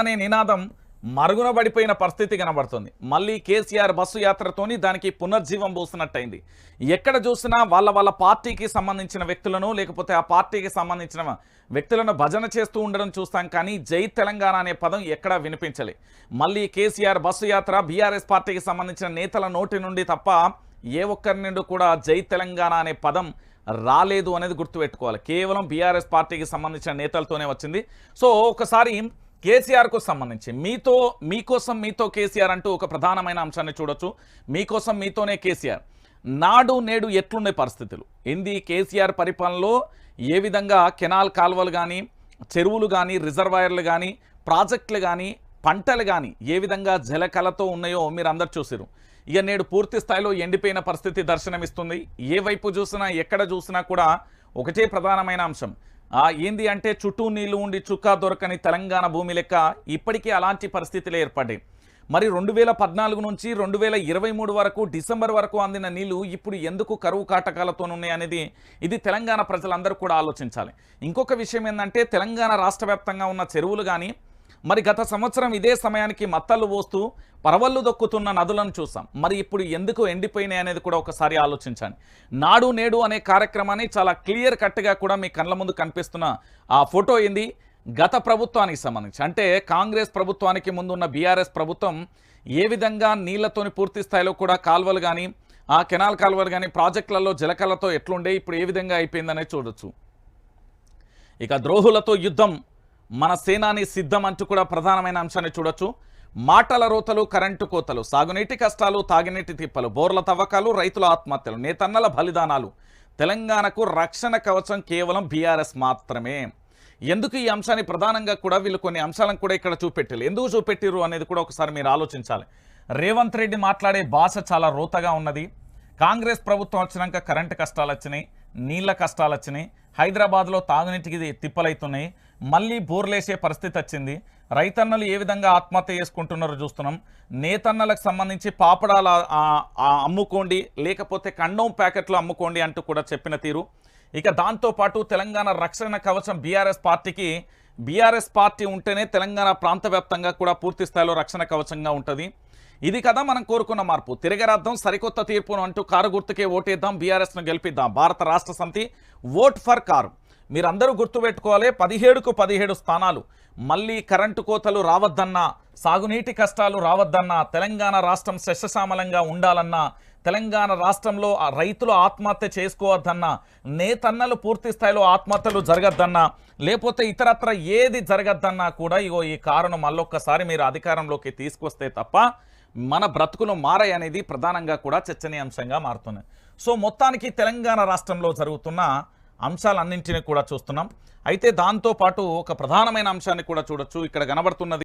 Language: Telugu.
అనే నినాదం మరుగున పడిపోయిన పరిస్థితి కనబడుతుంది. మళ్ళీ కేసీఆర్ బస్సు యాత్రతోని దానికి పునర్జీవం పోసినట్టయింది ఎక్కడ చూసినా వాళ్ళ వాళ్ళ పార్టీకి సంబంధించిన వ్యక్తులను లేకపోతే ఆ పార్టీకి సంబంధించిన వ్యక్తులను భజన చేస్తూ ఉండడం చూస్తాం కానీ జై తెలంగాణ అనే పదం ఎక్కడా వినిపించలే. మళ్ళీ కేసీఆర్ బస్సు యాత్ర బీఆర్ఎస్ పార్టీకి సంబంధించిన నేతల నోటి నుండి తప్ప ఏ ఒక్కరి నుండి కూడా జై తెలంగాణ అనే పదం రాలేదు అనేది గుర్తుపెట్టుకోవాలి. కేవలం బీఆర్ఎస్ పార్టీకి సంబంధించిన నేతలతోనే వచ్చింది. సో ఒకసారి కేసీఆర్కు సంబంధించి మీతో మీకోసం మీతో కేసీఆర్ అంటూ ఒక ప్రధానమైన అంశాన్ని చూడొచ్చు. మీకోసం మీతోనే కేసీఆర్. నాడు నేడు ఎట్లుండే పరిస్థితులు? ఏంది కేసీఆర్ పరిపాలనలో ఏ విధంగా కెనాల్ కాలువలు కానీ చెరువులు కానీ రిజర్వాయర్లు కానీ ప్రాజెక్టులు కానీ పంటలు కానీ ఏ విధంగా జలకళతో ఉన్నాయో మీరు అందరు చూసారు ఇక నేడు పూర్తి స్థాయిలో ఎండిపోయిన పరిస్థితి దర్శనమిస్తుంది. ఏ వైపు చూసినా ఎక్కడ చూసినా కూడా ఒకటే ప్రధానమైన అంశం. ఏంది అంటే చుట్టూ నీళ్ళు ఉండి చుక్కా దొరకని తెలంగాణ భూమి లెక్క ఇప్పటికీ అలాంటి పరిస్థితులు ఏర్పడ్డాయి. మరి రెండు వేల పద్నాలుగు నుంచి రెండు వేల ఇరవై మూడు వరకు డిసెంబర్ వరకు అందిన నీళ్ళు ఇప్పుడు ఎందుకు కరువు కాటకాలతోనున్నాయి అనేది ఇది తెలంగాణ ప్రజలందరూ కూడా ఆలోచించాలి. ఇంకొక విషయం ఏంటంటే తెలంగాణ రాష్ట్ర వ్యాప్తంగా ఉన్న చెరువులు కానీ మరి గత సంవత్సరం ఇదే సమయానికి మత్తలు పోస్తూ పరవళ్ళు దొక్కుతున్న నదులను చూసాం. మరి ఇప్పుడు ఎందుకు ఎండిపోయినాయి అనేది కూడా ఒకసారి ఆలోచించండి. నాడు నేడు అనే కార్యక్రమాన్ని చాలా క్లియర్ కట్గా కూడా మీ కళ్ళ ముందు కనిపిస్తున్న ఆ ఫోటో ఏంది? గత ప్రభుత్వానికి సంబంధించి. అంటే కాంగ్రెస్ ప్రభుత్వానికి ముందున్న బీఆర్ఎస్ ప్రభుత్వం ఏ విధంగా నీళ్ళతోని పూర్తి స్థాయిలో కూడా కాలువలు కానీ ఆ కెనాల్ కాలువలు కానీ ప్రాజెక్టులలో జలకలతో ఎట్లుండే ఇప్పుడు ఏ విధంగా అయిపోయిందనే చూడొచ్చు. ఇక ద్రోహులతో యుద్ధం మన సేనాని సిద్ధం అంటూ కూడా ప్రధానమైన అంశాన్ని చూడొచ్చు. మాటల రోతలు కరెంటు కోతలు సాగునీటి కష్టాలు తాగినీటి తిప్పలు బోర్ల తవ్వకాలు రైతుల ఆత్మహత్యలు నేతన్నల బలిదానాలు. తెలంగాణకు రక్షణ కవచం కేవలం బీఆర్ఎస్ మాత్రమే. ఎందుకు ఈ అంశాన్ని ప్రధానంగా కూడా వీళ్ళు కొన్ని అంశాలను కూడా ఇక్కడ చూపెట్టారు ఎందుకు చూపెట్టిరు అనేది కూడా ఒకసారి మీరు ఆలోచించాలి. రేవంత్ రెడ్డి మాట్లాడే భాష చాలా రోతగా ఉన్నది. కాంగ్రెస్ ప్రభుత్వం వచ్చినాక కరెంటు కష్టాలు వచ్చినాయి నీళ్ళ కష్టాలు వచ్చినాయి హైదరాబాద్లో తాగునీటికి తిప్పలవుతున్నాయి మళ్ళీ బోర్లేసే పరిస్థితి వచ్చింది. రైతన్నలు ఏ విధంగా ఆత్మహత్య చేసుకుంటున్నారో చూస్తున్నాం. నేతన్నలకు సంబంధించి పాపడాల అమ్ముకోండి లేకపోతే కండోం ప్యాకెట్లు అమ్ముకోండి అంటూ కూడా చెప్పిన తీరు. ఇక దాంతోపాటు తెలంగాణ రక్షణ కవచం బీఆర్ఎస్ పార్టీకి బీఆర్ఎస్ పార్టీ ఉంటేనే తెలంగాణ ప్రాంత వ్యాప్తంగా కూడా పూర్తి స్థాయిలో రక్షణ కవచంగా ఉంటుంది. ఇది కదా మనం కోరుకున్న మార్పు. తిరగరాద్దాం సరికొత్త తీర్పును అంటూ కారు గుర్తుకే ఓటేద్దాం బీఆర్ఎస్ను గెలిపిద్దాం. భారత రాష్ట్ర సమితి ఓట్ ఫర్ కారు. మీరందరూ గుర్తుపెట్టుకోవాలి పదిహేడుకు పదిహేడు స్థానాలు. మళ్ళీ కరెంటు కోతలు రావద్దన్నా సాగునీటి కష్టాలు రావద్దన్నా తెలంగాణ రాష్ట్రం శస్యశామలంగా ఉండాలన్నా తెలంగాణ రాష్ట్రంలో రైతులు ఆత్మహత్య చేసుకోవద్దన్నా నేతన్నలు పూర్తి స్థాయిలో ఆత్మహత్యలు జరగద్దన్నా లేకపోతే ఇతరత్ర ఏది జరగద్దన్నా కూడా ఇగో ఈ కారును మళ్ళొక్కసారి మీరు అధికారంలోకి తీసుకొస్తే తప్ప మన బ్రతుకులు మారాయి అనేది ప్రధానంగా కూడా చర్చనీయాంశంగా మారుతుంది. సో మొత్తానికి తెలంగాణ రాష్ట్రంలో జరుగుతున్న అంశాలన్నింటినీ కూడా చూస్తున్నాం. అయితే దాంతోపాటు ఒక ప్రధానమైన అంశాన్ని కూడా చూడొచ్చు. ఇక్కడ కనబడుతున్నది